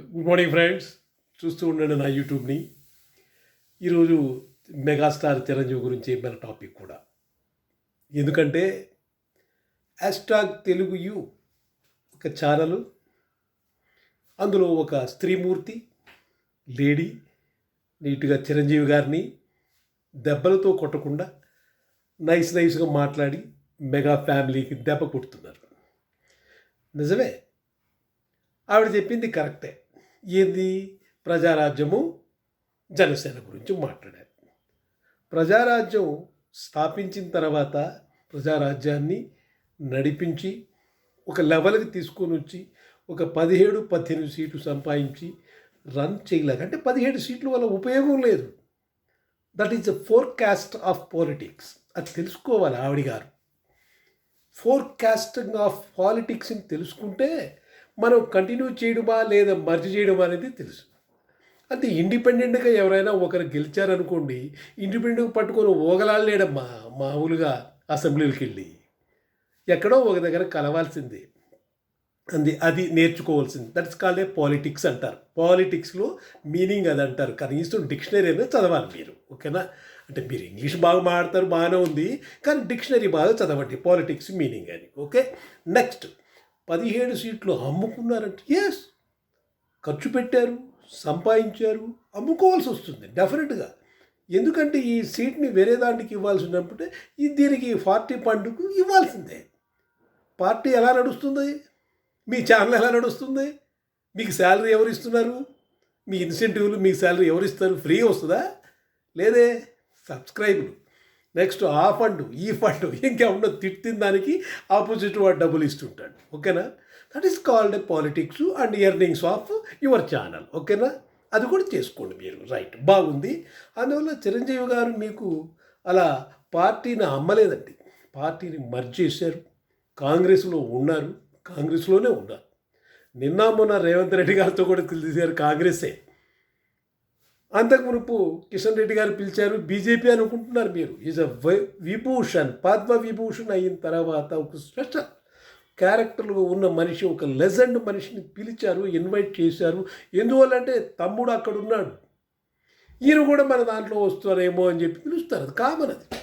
Good morning friends చూస్తూ ఉండండి నా యూట్యూబ్ని. ఈరోజు మెగాస్టార్ చిరంజీవి గురించి మన టాపిక్ కూడా. ఎందుకంటే హ్యాష్టాగ్ తెలుగు యూ ఒక ఛానల్ అందులో ఒక స్త్రీమూర్తి లేడీ నీట్గా చిరంజీవి గారిని దెబ్బలతో కొట్టకుండా నైస్ నైస్గా మాట్లాడి మెగా ఫ్యామిలీకి దెబ్బ కొడుతున్నారు. నిజమే? ఆవిడ చెప్పింది కరెక్టే. ఏది? ప్రజారాజ్యము జనసేన గురించి మాట్లాడారు. ప్రజారాజ్యం స్థాపించిన తర్వాత ప్రజారాజ్యాన్ని నడిపించి ఒక లెవెల్కి తీసుకొని వచ్చి ఒక పదిహేడు పద్దెనిమిది సీట్లు సంపాదించి రన్ చేయలేక అంటే పదిహేడు సీట్ల వల్ల ఉపయోగం లేదు. That is the forecast of politics అది తెలుసుకోవాలి ఆవిడ గారు. ఫోర్కాస్టింగ్ ఆఫ్ పాలిటిక్స్ని తెలుసుకుంటే మనం కంటిన్యూ చేయడమా లేదా మర్జ్ చేయడమా అనేది తెలుసు. అంటే ఇండిపెండెంట్గా ఎవరైనా ఒకరు గెలిచారనుకోండి ఇండిపెండెంట్గా పట్టుకొని ఓగలాడలేడమ్మా మామూలుగా అసెంబ్లీలకి వెళ్ళి. ఎక్కడో ఒక దగ్గర కలవాల్సిందే. అంది అది నేర్చుకోవాల్సింది. దట్స్ కాల్డ్ ఏ పాలిటిక్స్ అంటారు. పాలిటిక్స్లో మీనింగ్ అది అంటారు కనీసం డిక్షనరీ అనేది చదవాలి మీరు ఓకేనా? అంటే మీరు ఇంగ్లీష్ బాగా మాడతారు బాగానే ఉంది కానీ డిక్షనరీ బాగా చదవండి పాలిటిక్స్ మీనింగ్ అని ఓకే? నెక్స్ట్ పదిహేడు సీట్లు అమ్ముకున్నారంటే ఎస్ ఖర్చు పెట్టారు సంపాదించారు అమ్ముకోవాల్సి వస్తుంది డెఫినెట్గా ఎందుకంటే ఈ సీట్ని వేరే దానికి ఇవ్వాల్సి ఉన్నప్పుడే ఈ దీనికి పార్టీ పండుగ ఇవ్వాల్సిందే. పార్టీ ఎలా నడుస్తుంది? మీ ఛానల్ ఎలా నడుస్తుంది? మీకు శాలరీ ఎవరు ఇస్తున్నారు? మీ ఇన్సెంటివ్లు మీకు శాలరీ ఎవరు ఇస్తారు? ఫ్రీ వస్తుందా? లేదే సబ్స్క్రైబులు నెక్స్ట్ ఆ ఫండ్ ఈ ఫండ్ ఇంకేమన్నా తిట్టిన దానికి ఆపోజిట్ వాడు డబ్బులు ఇస్తుంటాడు. ఓకేనా? That is called politics and earnings of your channel ఓకేనా? అది కూడా చేసుకోండి మీరు. రైట్ బాగుంది. అందువల్ల చిరంజీవి గారు మీకు అలా పార్టీని అమ్మలేదండి. పార్టీని మర్జ్ చేశారు. కాంగ్రెస్లో ఉన్నారు. కాంగ్రెస్లోనే ఉన్నారు. నిన్న మొన్న రేవంత్ రెడ్డి గారితో కూడా తెలిసారు కాంగ్రెసే. అంతకు మునుపు కిషన్ రెడ్డి గారు పిలిచారు బీజేపీ అనుకుంటున్నారు మీరు. ఈజ్ అ విభూషణ్ పద్మ విభూషణ్ అయిన తర్వాత ఒక స్పెషల్ క్యారెక్టర్లో ఉన్న మనిషి ఒక లెజెండ్ మనిషిని పిలిచారు ఇన్వైట్ చేశారు. ఎందువల్లంటే తమ్ముడు అక్కడ ఉన్నాడు. ఈయన కూడా మన దాంట్లో వస్తారేమో అని చెప్పి పిలుస్తారు. అది కామన్ అది.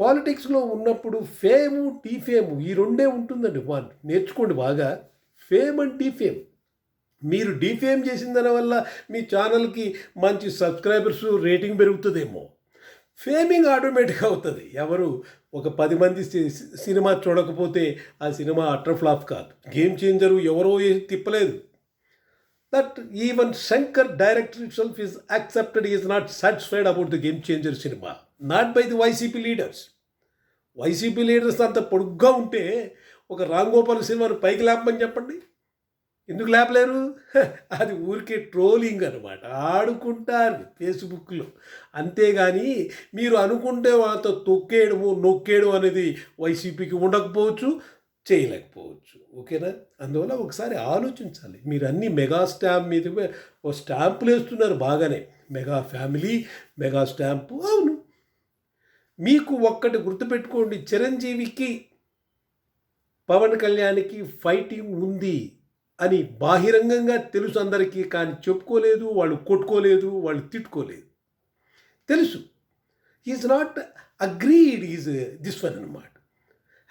పాలిటిక్స్లో ఉన్నప్పుడు ఫేము టీ ఫేము ఈ రెండే ఉంటుందండి. వన్ నేర్చుకోండి బాగా. ఫేమ్ అండ్ టీ ఫేమ్ మీరు డీఫేమ్ చేసిన దాని వల్ల మీ ఛానల్కి మంచి సబ్స్క్రైబర్స్ రేటింగ్ పెరుగుతుందేమో. ఫేమింగ్ ఆటోమేటిక్గా అవుతుంది. ఎవరు ఒక పది మంది సి- సినిమా చూడకపోతే ఆ సినిమా అటర్ ఫ్లాప్ కాదు. గేమ్ చేంజరు ఎవరో తిప్పలేదు. That even Shankar director self is accepted is not satisfied about the game changer cinema not by the YCP leaders YCP leaders అంత పొడుగ్గా ఉంటే ఒక రామ్ గోపాల్ సినిమాను పైకి లేపమని చెప్పండి. ఎందుకు లేపలేరు? అది ఊరికే ట్రోలింగ్ అనమాట ఆడుకుంటారు ఫేస్బుక్లో. అంతేగాని మీరు అనుకుంటే వాళ్ళతో తొక్కేయడము నొక్కేయడం అనేది వైసీపీకి ఉండకపోవచ్చు చేయలేకపోవచ్చు. ఓకేనా? అందువల్ల ఒకసారి ఆలోచించాలి. మీరు అన్ని మెగా స్టాంప్ మీద ఓ స్టాంపులు వేస్తున్నారు బాగానే. Mega family mega stamp. అవును. మీకు ఒక్కటి గుర్తుపెట్టుకోండి. చిరంజీవికి పవన్ కళ్యాణ్కి ఫైటింగ్ ఉంది. అని బాహిరంగంగా తెలుసు అందరికీ కానీ చెప్పుకోలేదు వాళ్ళు కొట్టుకోలేదు వాళ్ళు తిట్టుకోలేదు. తెలుసు. Is not agreed is this one అనమాట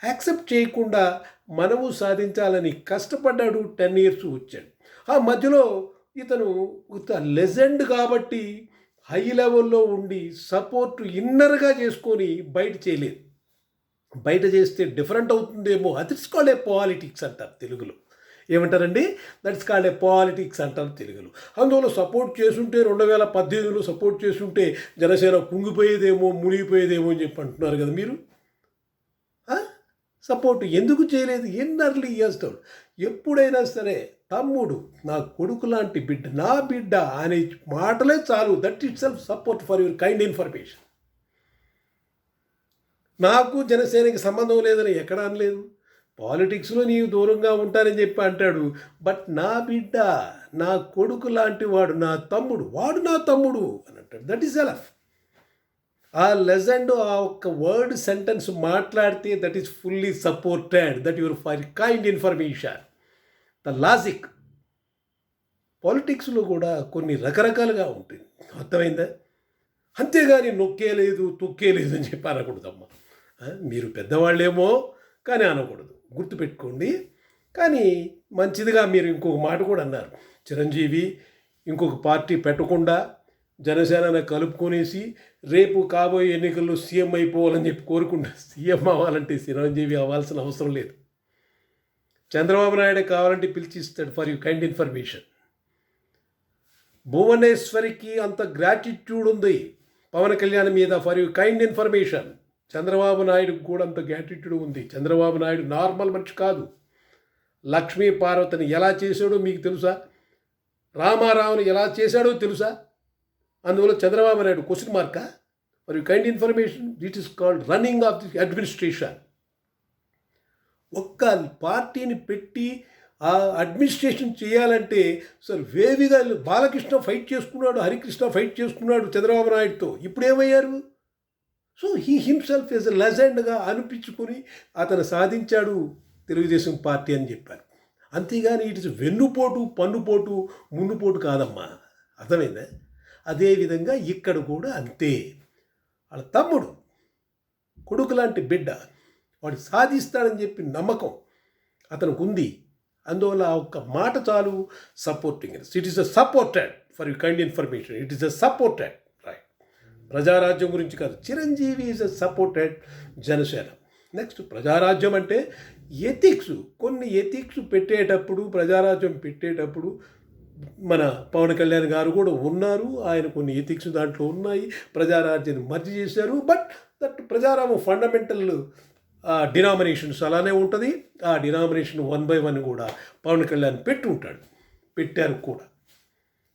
యాక్సెప్ట్ చేయకుండా మనము సాధించాలని కష్టపడ్డాడు టెన్ ఇయర్స్ వచ్చాడు. ఆ మధ్యలో ఇతను లెజెండ్ కాబట్టి హై లెవెల్లో ఉండి సపోర్ట్ ఇన్నర్గా చేసుకొని బయట చేయలేదు. బయట చేస్తే డిఫరెంట్ అవుతుందేమో అదిట్స్ పాలిటిక్స్ అంటారు తెలుగులో. ఏమంటారండి? దట్స్ కాల్డ్ ఏ పాలిటిక్స్ అంటారు తెలుగులో. అందువల్ల సపోర్ట్ చేసుంటే రెండు వేల పద్దెనిమిదిలో సపోర్ట్ చేసుంటే జనసేన కుంగిపోయేదేమో మునిగిపోయేదేమో అని చెప్పి అంటున్నారు కదా మీరు? సపోర్ట్ ఎందుకు చేయలేదు? ఎన్నర్లీ చేస్తాడు? ఎప్పుడైనా సరే తమ్ముడు నా కొడుకు లాంటి బిడ్డ నా బిడ్డ అనే మాటలే చాలు. That itself support for your kind information నాకు జనసేనకి సంబంధం లేదని ఎక్కడ అనలేదు. పాలిటిక్స్లో నీవు దూరంగా ఉంటానని చెప్పి అంటాడు. బట్ నా బిడ్డ నా కొడుకు లాంటి వాడు నా తమ్ముడు వాడు నా తమ్ముడు అని అంటాడు. దట్ ఈస్ ఎలఫ్ ఆ లెజెండ్ ఆ ఒక్క వర్డ్ సెంటెన్స్ మాట్లాడితే that is fully supported that your for kind information the logic పాలిటిక్స్లో కూడా కొన్ని రకరకాలుగా ఉంటుంది అర్థమైందా? అంతేగాని నొక్కేలేదు తొక్కేలేదు అని చెప్పి అనకూడదమ్మా. మీరు పెద్దవాళ్ళేమో కానీ అనకూడదు. గుర్తుపెట్టుకోండి. కానీ మంచిదిగా మీరు ఇంకొక మాట కూడా అన్నారు. చిరంజీవి ఇంకొక పార్టీ పెట్టకుండా జనసేనను కలుపుకొనేసి రేపు కాబోయే ఎన్నికల్లో సీఎం అయిపోవాలని చెప్పి కోరుకుంటా సీఎం అవ్వాలంటే చిరంజీవి అవ్వాల్సిన అవసరం లేదు. చంద్రబాబు నాయుడు కావాలంటే పిలిచి ఇస్తాడు ఫర్ యూ కైండ్ ఇన్ఫర్మేషన్. భువనేశ్వరికి అంత గ్రాటిట్యూడ్ ఉంది. పవన్ కళ్యాణ్ మీద for you kind information. Chandrababu నాయుడుకు కూడా అంత గ్యాటిట్యూడ్ ఉంది. చంద్రబాబు నాయుడు నార్మల్ మనిషి కాదు. లక్ష్మీ పార్వతిని ఎలా చేశాడో మీకు తెలుసా? రామారావుని ఎలా చేశాడో తెలుసా? అందువల్ల చంద్రబాబు నాయుడు క్వశ్చన్ మార్కా మరి kind information that is called running of the administration ఒక్క పార్టీని పెట్టి ఆ అడ్మినిస్ట్రేషన్ చేయాలంటే సార్ వేవిగా బాలకృష్ణ ఫైట్ చేసుకున్నాడు హరికృష్ణ ఫైట్ చేసుకున్నాడు చంద్రబాబు నాయుడుతో. ఇప్పుడు ఏమయ్యారు? సో హీ హిమ్సెల్ఫ్ ఎస్ లెజెండ్గా అనిపించుకొని అతను సాధించాడు తెలుగుదేశం పార్టీ అని చెప్పారు. అంతేగాని ఇట్ ఇస్ వెన్నుపోటు పన్నుపోటు మున్నుపోటు కాదమ్మా. అర్థమైందా? అదేవిధంగా ఇక్కడ కూడా అంతే. వాళ్ళ తమ్ముడు కొడుకు లాంటి బిడ్డ వాడు సాధిస్తాడని చెప్పి నమ్మకం అతనికి ఉంది అందువల్ల ఒక్క మాట చాలు supporting. It is a supported for you kind information it is a supported Prajarajyam గురించి కాదు Chiranjeevi is a supported Janasena. Next Prajarajyam అంటే ఎథిక్స్ కొన్ని ఎథిక్స్ పెట్టేటప్పుడు ప్రజారాజ్యం పెట్టేటప్పుడు మన పవన్ కళ్యాణ్ గారు కూడా ఉన్నారు. ఆయన కొన్ని ఎథిక్స్ దాంట్లో ఉన్నాయి. ప్రజారాజ్యాన్ని మర్జీ చేశారు. బట్ దట్ ప్రజారామం ఫండమెంటల్ డినామినేషన్స్ అలానే ఉంటుంది. ఆ డినామినేషన్ వన్ బై వన్ కూడా పవన్ కళ్యాణ్ పెట్టి ఉంటాడు పెట్టారు కూడా.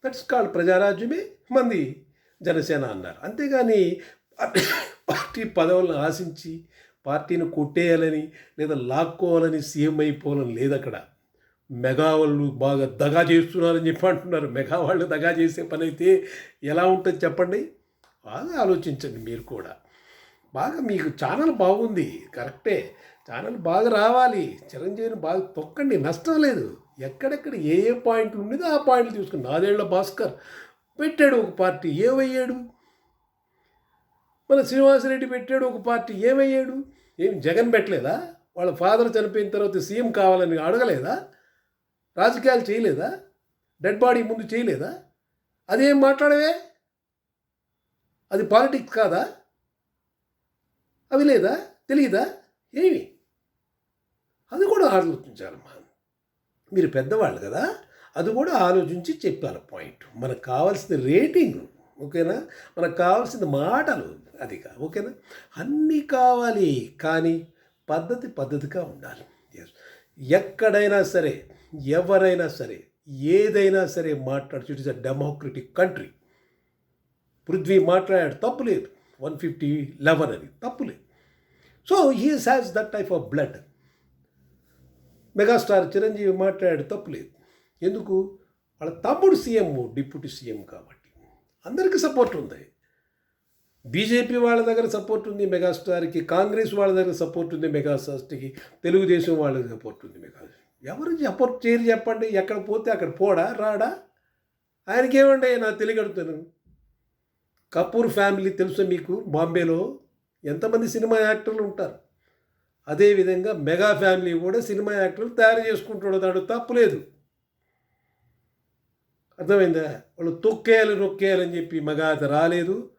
దట్స్ కాల్డ్ ప్రజారాజ్యమే. మంది జనసేన అన్నారు. అంతేగాని పార్టీ పదవులను ఆశించి పార్టీని కొట్టేయాలని లేదా లాక్కోవాలని సీఎం అయిపోవాలని లేదు అక్కడ. మెగా వాళ్ళు బాగా దగా చేస్తున్నారని చెప్పి అంటున్నారు. మెగా వాళ్ళు దగా చేసే పని అయితే ఎలా ఉంటుంది చెప్పండి? బాగా ఆలోచించండి మీరు కూడా. బాగా మీకు ఛానల్ బాగుంది. కరెక్టే. ఛానల్ బాగా రావాలి. చిరంజీవిని బాగా తొక్కండి. నష్టం లేదు. ఎక్కడెక్కడ ఏ ఏ పాయింట్లు ఉండేదో ఆ పాయింట్లు చూసుకుని నాదేళ్ళ భాస్కర్ పెట్టాడు ఒక పార్టీ ఏమయ్యాడు? మన శ్రీనివాసరెడ్డి పెట్టాడు ఒక పార్టీ ఏమయ్యాడు? ఏం జగన్ పెట్టలేదా? వాళ్ళ ఫాదర్ చనిపోయిన తర్వాత సీఎం కావాలని అడగలేదా? రాజకీయాలు చేయలేదా? డెడ్ బాడీ ముందు చేయలేదా? అదేం మాట్లాడవే? అది పాలిటిక్స్ కాదా? అవి లేదా? తెలియదా ఏమి? అది కూడా ఆలోచించాలమ్మా. మీరు పెద్దవాళ్ళు కదా? అది కూడా ఆలోచించి చెప్పాలి పాయింట్. మనకు కావాల్సిన రేటింగ్ ఓకేనా? మనకు కావాల్సిన మాటలు అది ఓకేనా? అన్నీ కావాలి కానీ పద్ధతి పద్ధతిగా ఉండాలి. ఎక్కడైనా సరే ఎవరైనా సరే ఏదైనా సరే మాట్లాడచ్చు it is a democratic country Prithvi మాట్లాడాడు తప్పు లేదు. వన్ ఫిఫ్టీ లెవెన్ అని తప్పు లేదు. So he has that type of blood megastar Chiranjeevi మాట్లాడాడు తప్పు లేదు. ఎందుకు? వాళ్ళ తమ్ముడు సీఎం డిప్యూటీ సీఎం కాబట్టి. అందరికీ సపోర్ట్ ఉంది. బీజేపీ వాళ్ళ దగ్గర సపోర్ట్ ఉంది మెగాస్టార్కి కాంగ్రెస్ వాళ్ళ దగ్గర సపోర్ట్ ఉంది మెగాస్టార్కి తెలుగుదేశం వాళ్ళ సపోర్ట్ ఉంది మెగా ఎవరు సపోర్ట్ చేయరు చెప్పండి ఎక్కడ పోతే అక్కడ పోడా రాడా? ఆయనకేమండి నా తెలియగడుతాను కపూర్ ఫ్యామిలీ తెలుసా మీకు? బాంబేలో ఎంతమంది సినిమా యాక్టర్లు ఉంటారు? అదేవిధంగా మెగా ఫ్యామిలీ కూడా సినిమా యాక్టర్లు తయారు చేసుకుంటున్నాడు తప్పులేదు అర్థమైందా? వాళ్ళు తొక్కేయాలి నొక్కేయాలని చెప్పి మగ అది రాలేదు.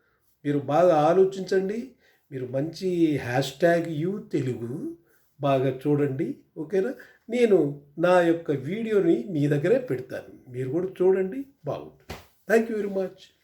మీరు బాగా ఆలోచించండి. మీరు మంచి హ్యాష్ ట్యాగ్ యూ తెలుగు బాగా చూడండి. ఓకేనా? నేను నా యొక్క వీడియోని మీ దగ్గరే పెడతాను. మీరు కూడా చూడండి. బాగుంటుంది. Thank you very much